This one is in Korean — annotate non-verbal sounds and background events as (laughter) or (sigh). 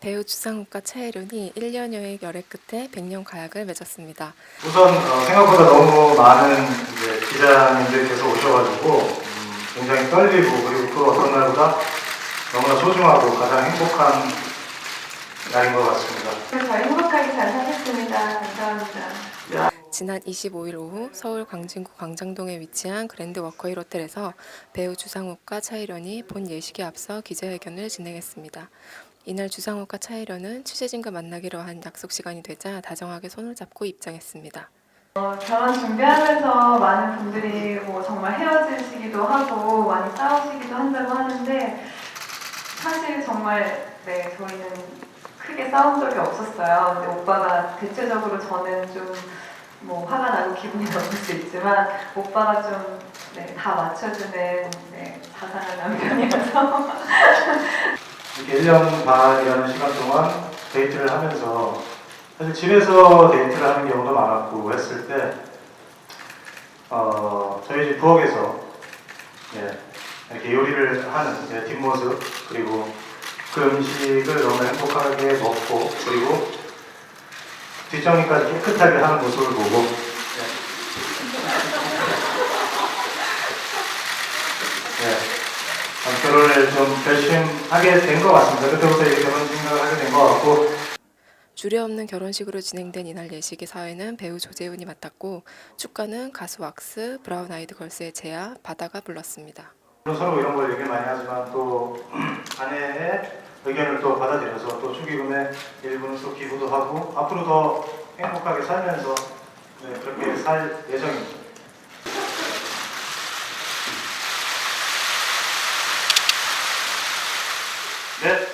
배우 주상욱과 차혜련이 1년여의 열애 끝에 백년 가약을 맺었습니다. 우선 어, 생각보다 너무 많은 이제 기자님들께서 오셔가지고 음, 굉장히 떨리고 그리고 그 어떤 날보다 너무나 소중하고 가장 행복한 날인 것 같습니다. 저희 행복하게 잘 살겠습니다. 감사합니다. 지난 25일 오후 서울 광진구 광장동에 위치한 그랜드 워커힐 호텔에서 배우 주상욱과 차혜련이 본 예식에 앞서 기자회견을 진행했습니다. 이날 주상욱과 차혜련은 취재진과 만나기로 한 약속 시간이 되자 다정하게 손을 잡고 입장했습니다. 어, 결혼 준비하면서 많은 분들이 뭐 정말 헤어지시기도 하고 많이 싸우시기도 한다고 하는데 사실 정말 네 저희는 크게 싸운 적이 없었어요. 근데 오빠가 대체적으로 저는 좀 뭐 화가 나고 기분이 (laughs) 나쁠 수 있지만 오빠가 좀 네, 다 맞춰주는 네, 자상한 남편이어서. 이렇게 1년 반이라는 시간 동안 데이트를 하면서 사실 집에서 데이트를 하는 경우도 많았고 했을 때 어, 저희 집 부엌에서 예, 이렇게 요리를 하는 제 뒷모습 그리고 그 음식을 너무 행복하게 먹고 그리고 뒷정리까지 깨끗하게 하는 모습을 보고 예. 예. 어, 결혼을 좀 결심하게 된 것 같습니다. 그때부터 이렇게 결혼 생각을 하게 된 것 같고 주례없는 결혼식으로 진행된 이날 예식의 사회는 배우 조재훈이 맡았고 축가는 가수 왁스, 브라운 아이드 걸스의 제아, 바다가 불렀습니다. 서로 이런 걸 얘기 많이 하지만 또 (clears throat) 아내의 의견을 또 받아들여서 또 축의금의 일부는 또 기부도 하고 앞으로 더 행복하게 살면서 네, 그렇게 살 예정입니다. 네.